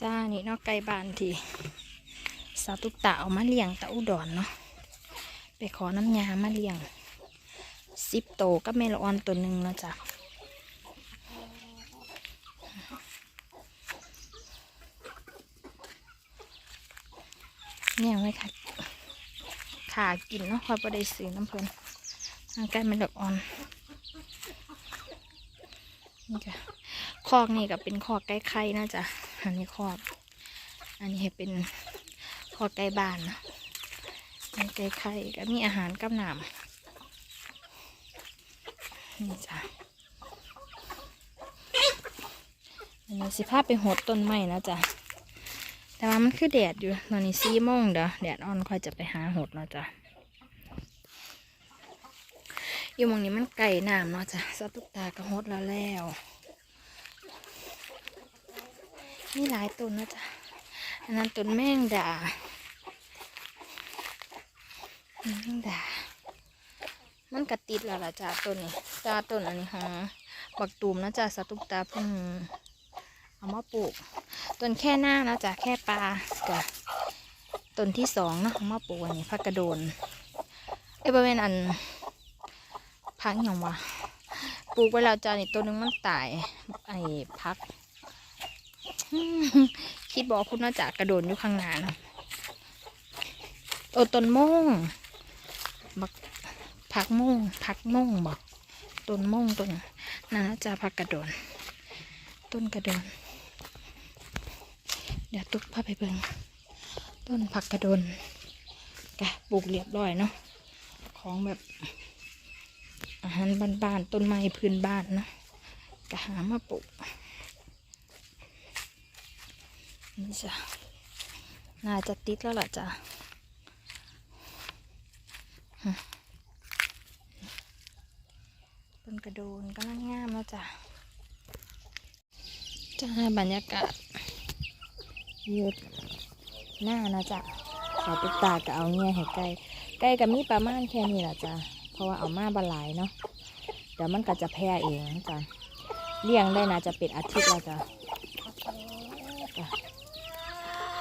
จ้านี่นอกไก่บ้านที่สาวตุกตาเอามาเลี้ยงตะอุดรเนาะไปขอน้ำยามาเลี้ยงสิบโตก็แม่ลออนตัวหนึ่งนะจ้ะเนี่ยไว้ค่ะขากินเนาะคอยประเดี๋ยวซื้อน้ำเพลินทางใกล้แม่ละออนนี่จ้ะคอกนี่ก็เป็นคอกไก่ไข่นะจ๊ะ อันนี้คอกอันนี้เป็นคอไก่บ้านนะไก่ไข่ก็มีอาหารกับน้ำนี่จ้ะอันนี้สิพาไปหดต้นไม้นะจ๊ะ แต่ว่ามันคือแดดอยู่ ตอนนี้สี่โมงเด้อ แดดอ่อนค่อยจะไปหาหดเนาะจ๊ะ อยู่มองนี้มันไก่น้ำเนาะจ๊ะสตุกตาก็หดแล้วแล้ว มีหลายต้นนะจ๊ะ อันนั้นต้นแมงดาแมงดา มันกระติดแล้วล่ะจ้าต้นนี้จ้าต้นอันนี้ฮะบักตูมนะจ้าสตุกตาพิ่งเอามาปลูกต้นแค่หน้านะจ้ะแค่ปลากับต้นที่สองนะเอามาปลูกอันนี้พักกระโดนเอ้ยบริเวณอันพักอย่างวะปลูกไว้แล้วจ้านี่ต้นนึงมันตายไอ้พัก คิดบอกคุณน่าจะกระโดดอยู่ข้างหน้าเนาะโอ้ต้นโม่งบักผักโม่งผักโม่งบอกต้นโม่งต้นนั่นน่าจะผักกระโดนต้นกระโดนเดี๋ยวตุ๊กพาไปเบิ่งต้นผักกระโดนกะปลูกเรียบร้อยเนาะของแบบอาหารบ้านๆต้นไม้พื้นบ้านเนาะกะหามาปลูก นี่จ้ะน่าจะติดแล้วล่ะจ้ะต้นกระโดนกำลังงามแล้วจ้ะจ้าบรรยากาศยืดหน้านะจ้ะขอตุ๊กตาก็เอาเงี้ยให้ใกล้ใกล้กับมีประมาณแค่นี้แหละจ้ะเพราะว่าเอามาบหลายเนาะเดี๋ยวมันก็จะแพร่เองจ้ะเลี้ยงได้นะจะเป็นอาทิตย์แล้วจ้ะ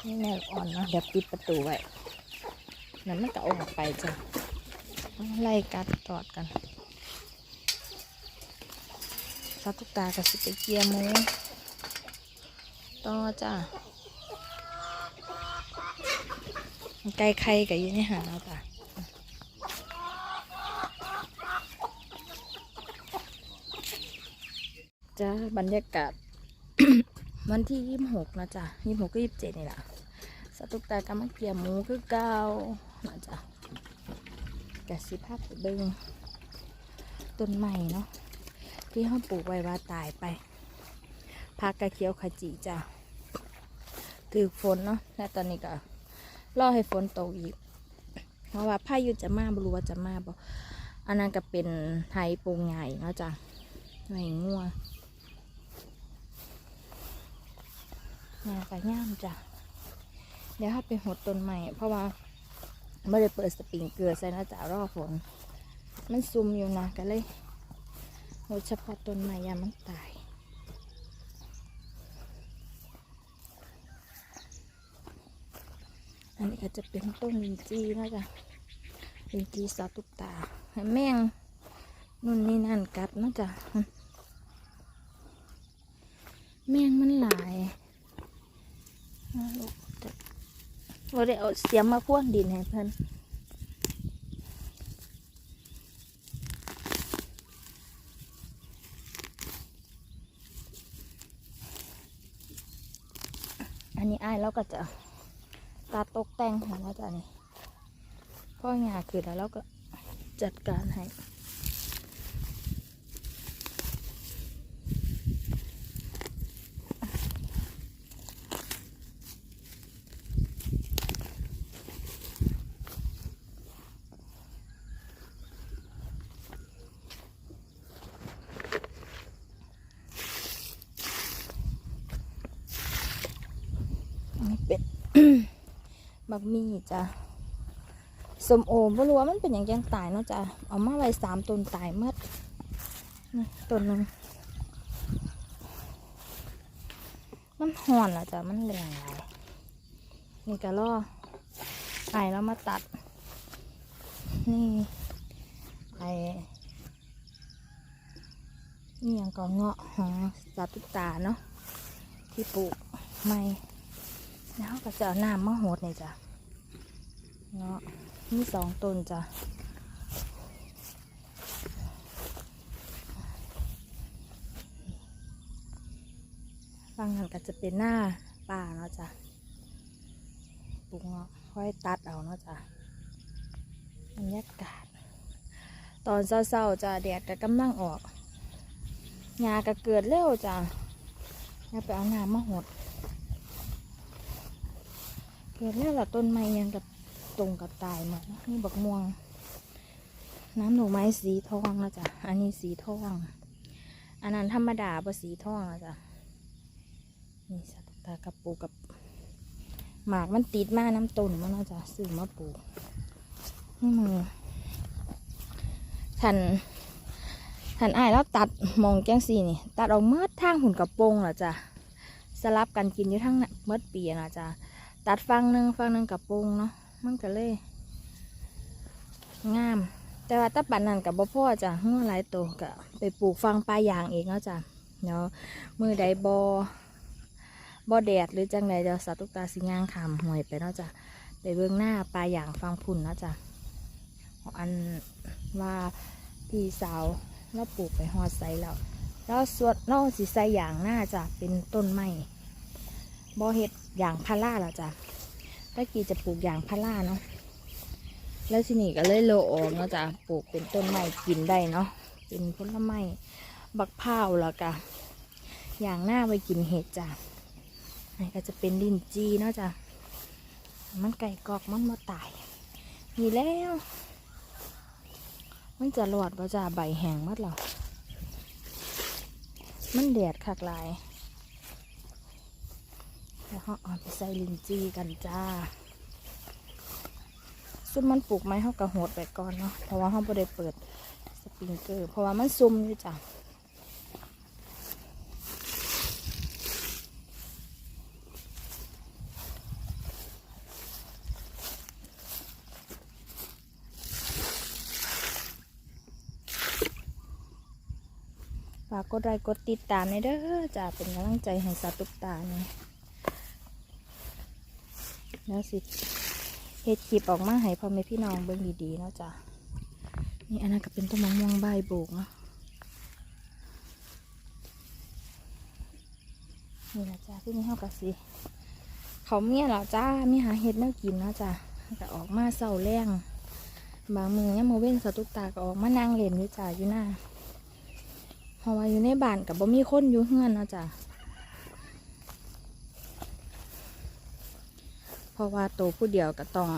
นี่แม่อ่อนนะเดี๋ยวปิดประตูไว้นั่นมันก็ออกไปจ้ะไล่กัดตอดกันสัตุกตากับสิไปเกียมูต่อจ้ะไก่ไข่กับยี่ในหาแล้วจ้ะจ้าบรรยากาศ วันที่ยี่สิบหกนะจ๊ะยี่สิบหกก็ยี่สิบเจ็ดนี่แหละ สตุกตากำมังเกี่ยหมูคือเก้านะจ๊ะกะสิภาพเบิงต้นใหม่เนาะที่ห้องปลูกไว้ว่าตายไปพักกระเคียวขจีจ้ะถือฝนเนาะและตอนนี้ก็รอให้ฝนตกอีก เพราะว่าพายุจะมาบรู้ว่าจะมาบ่อันนั้นก็เป็นไทยปรุงใหญ่เนาะจ้ะไห่งัวงานก็ย่ามจ้ะ เดี๋ยวถ้าไปหดต้นใหม่ เพราะว่าไม่ได้เปิดสปริงเกลือใส่นะจ๊ะรอฝนมันซุ่มอยู่นะก็เลยหดเฉพาะต้นใหม่ยามันตายอันนี้ก็จะเป็นต้นลินจีนะจ๊ะลินจีสาตุกตาแมงนู่นนี่นั่นกัดนะจ๊ะแมงมันหลาย ว่าได้เอาเสียมมาพ่วงดินให้เพิ่นอันนี้อ้ายเราก็จะตัดตกแต่งให้แล้วจ้ะนี่พ่อหยาขึ้นแล้วเราก็จัดการให้ อันนี้เป็น บักมี่จ้ะสมโอไม่รู้ว่ามันเป็นอย่างยังตายเนาะจ้ะเอามาไว้สามต้นตายเมื่อต้นนึงมันห่อนละจ้ะมันแรงหลยนี่ก็ล่อไอแล้วมาตัด นี่ไอนี่ยังก็เงาะของสาตุกตาเนาะที่ปลูกใหม่ แล้วก็จะเอาน้ำมาโหดนี่จ้ะเงาะมีสองต้นจ้ะฟังนั้นก็จะเป็นหน้าป่าเนาะจ้ะปลูกเนาะค่อยตัดเอาเนาะจ้ะบรรยากาศ ตอนเศร้าๆจ้ะแดดก็กำลังออกหญ้าก็เกิดเร็วจ้ะอย่าไปเอาน้ำมาหด เกิดแล้วล่ะต้นไม้ยังกับตรงกับตายหมดเนาะนี่บักม่วง น้ำหนูไม้สีทองนะจ๊ะอันนี้สีทอง อันนั้นธรรมดาปะสีทองนะจ๊ะนี่สัตว์ตากระปูกับ หมากมันติดมากน้ำต้นมันน่าจะซื้อมาปลูกนี่มือทันทันอายแล้วตัดมองแจ้งสีนี่ ตัดเอาเมื่อทางหุ่นกระโปรงเหรอจ้ะสลับกันกินอยู่ทั้งเมื่อปีนะจ้ะ ตัดฟังหนึ่งฟังหนึ่งกระปรงเนาะมันก็เลย งาม แต่ว่าตะปันนั่นกับบ่พ่อจ้ะเมื่อหลายตัวก็ไปปลูกฟังปลายยางเองเนาะจ้ะเดี๋ยวมือใดบอบ่แดดหรือจังใดเดี๋ยวสาตุกตาสิย่างขามห่วยไปเนาะจ้ะไปเบื้องหน้าปลาอย่างฟังพุ่นเนาะจ้ะอันว่าพี่สาวเราปลูกไปหอดใส่แล้วแล้วสวดนอกสิใส่อย่างหน้าจ้ะเป็นต้นไม้ บ่เห็ดอย่างพาราแล้วจ้ะตะกี้จะปลูกอย่างพาราเนาะแล้วทีนี้ก็เลยโลออกเนาะจ้ะปลูกเป็นต้นไม้กินได้เนาะเป็นผลไม้บักพร้าวแล้วก็อย่างหน้าไว้กินเห็ดจ้ะนี่ก็จะเป็นดินจีเนาะจ้ะมันไก่กอกมันมาตายมีแล้ว มันจะหลอดว่าจะใบแห้งมัดหรอมันแดดคักลาย แล้วเขาเอาไปใส่ลินจีกันจ้าซุ่มมันปลูกไม้เขากระโหดไปก่อนเนาะเพราะว่าเขาไม่ได้เปิดสปริงเกอร์เพราะว่ามันซุ่มอยู่จ้ะฝากกดไลค์กดติดตามในเด้อจ้าเป็นกำลังใจให้สาตุกตาเนี่ย แล้วสิเฮ็ดคลิปออกมาให้พ่อแม่พี่น้องเบิ่งดีๆเนาะจ้านี่อันนั้นก็เป็นต้นมะม่วงใบโบกเนาะนี่ละจ้าที่นี่เฮากับสิเขาเมียเหรอจ้ามีหาเฮ็ดแนวกินเนาะจ้าก็ออกมาเศร้าแรงบางมือเนี่ยามาเว้นสตุกตาก็ออกมานั่งเล่นอยู่จ้าอยู่หน้าเพราะว่าอยู่ในบ้านกับบ่มีคนอยู่เฮือนเนาะจ้ะ เพราะว่าโตวผู้เดียวก็ต้อง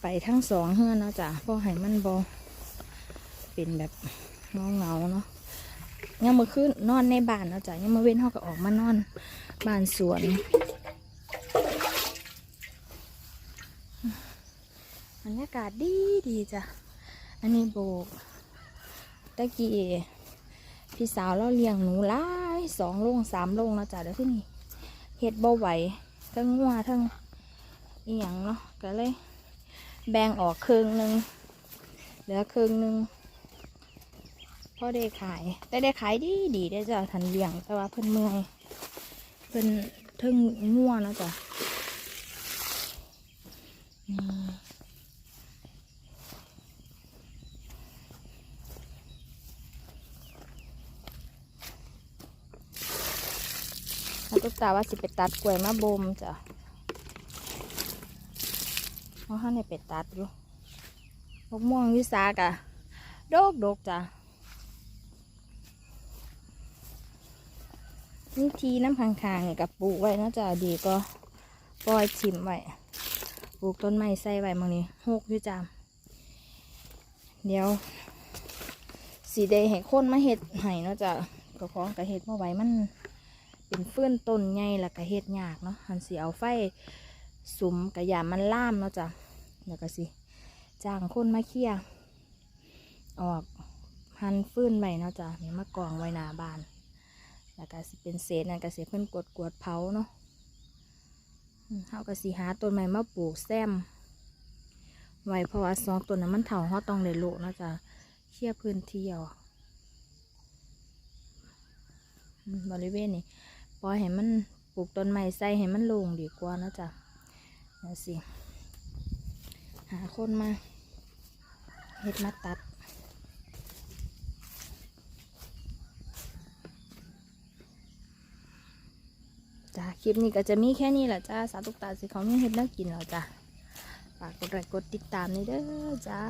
ไปทั้งสองเฮือนเนาะจ้ะเพราะให้มันบ่เป็นแบบเงาเงาเนาะยังมาขึ้นนอนในบ้านเนาะจ้ะยังมาเว้นเขาก็ออกมานอนบ้านสวนบรรยากาศดีดีจ้ะ อันนี้โบกตะกี้พี่สาวเราเลี้ยงหนูหลายสองโรงสามโรงแล้วจ้ะเดี๋ยวที่นี่เห็ดบ่ไหว ทั้งงัวทั้งอีหยังเนาะก็เลย แบ่งออกครึ่งหนึ่งเหลือครึ่งหนึ่งพ่อได้ขาย แต่ได้ขายดีดีได้จ้ะทันเลี้ยงแต่ว่าเพิ่นเมื่อยเพิ่นเทึงงัวนะจ้ะอืม แล้วก็ตาว่าสิไปตัดกล้วยมาบ่มจ้ะเพราะข้างในไปตัดอยู่มะม่วงวิสากะโดกโดกจ้ะนี่ทีน้ำข้างๆนี่กับปลูกไว้เนาะจ้ะดีก็ปล่อยชิมไว้ปลูกต้นไม้ใส่ไว้บางนี้หกอยู่จ้ะเดี๋ยวสีแดงให้คนมาเห็ดให้เนาะจ้ะก็ของกับเห็ดมาไว้มัน เป็นฟืนต้นใหญ่แล้วก็เฮ็ดยากเนาะหันสิเอาไฟสุมกระยามันล่ามเนาะจ้ะแล้วก็สิจ้างคนมาเคลียออกหันฟื้นไว้เนาะจ้ะนี่มากองไว้หน้าบ้าน แล้วก็สิเป็นเศษนั่นก็สิเพิ่นกดกวดเผาเนาะเฮาก็สิหาต้นไม้มาปลูกแซมไว้เพราะว่าสองต้นนั้นมันเถาเฮาต้องได้โลเนาะจ๊ะเคลียพื้นที่ออืมบริเวณนี้ ปล่อยให้มันปลูกต้นไม้ใส่ให้มันโล่งดีกว่านะจ๊ะเดี๋ยวสิ หาคนมาเฮ็ดมาตัดจ้าคลิปนี้ก็จะมีแค่นี้แหละจ้าสาธุตาสิเขามีเฮ็ดน่ากินแล้วจ้าฝากกดไลค์กดติดตามนี่เด้อจ้า